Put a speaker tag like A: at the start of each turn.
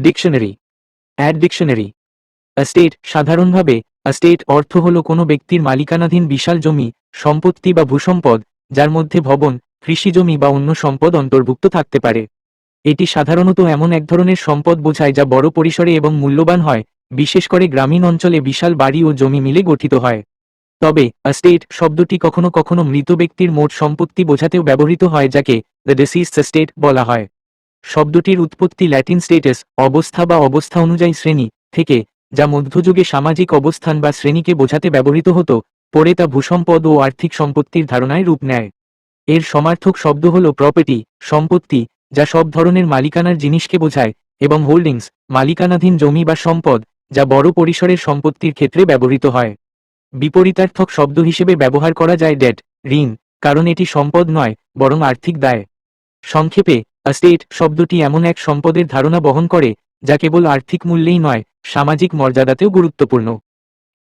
A: Dictionary. Add dictionary. Estate সাধারণভাবে estate অর্থ হল কোনো ব্যক্তির মালিকানাধীন বিশাল জমি, সম্পত্তি বা ভূসম্পদ, যার মধ্যে ভবন কৃষিজমি বা অন্য সম্পদ অন্তর্ভুক্ত থাকতে পারে। এটি সাধারণত এমন এক ধরনের সম্পদ বোঝায় যা বড় পরিসরে এবং মূল্যবান হয়, বিশেষ করে গ্রামীণ অঞ্চলে বিশাল বাড়ি ও জমি মিলে গঠিত হয়। তবে অ্যাস্টেট শব্দটি কখনো কখনো মৃত ব্যক্তির মোট সম্পত্তি বোঝাতেও ব্যবহৃত হয় যাকে দ্য ডিসিজ স্টেট বলা হয়। শব্দটির উৎপত্তি ল্যাটিন স্টেটাস, অবস্থা বা অবস্থা অনুযায়ী শ্রেণি থেকে, যা মধ্যযুগে সামাজিক অবস্থান বা শ্রেণীকে বোঝাতে ব্যবহৃত হতো, পরে তা ভূসম্পদ ও আর্থিক সম্পত্তির ধারণায় রূপ নেয়। এর সমার্থক শব্দ হল প্রপার্টি সম্পত্তি, যা সব ধরনের মালিকানার জিনিসকে বোঝায়, এবং হোল্ডিংস মালিকানাধীন জমি বা সম্পদ, যা বড় পরিসরের সম্পত্তির ক্ষেত্রে ব্যবহৃত হয়। বিপরীতার্থক শব্দ হিসেবে ব্যবহার করা যায় ডেট ঋণ, কারণ এটি সম্পদ নয়, বরং আর্থিক দায়। সংক্ষেপে অ্যাস্টেট শব্দটি এমন এক সম্পদের ধারণা বহন করে, যা কেবল আর্থিক মূল্যেই নয়, সামাজিক মর্যাদাতেও গুরুত্বপূর্ণ।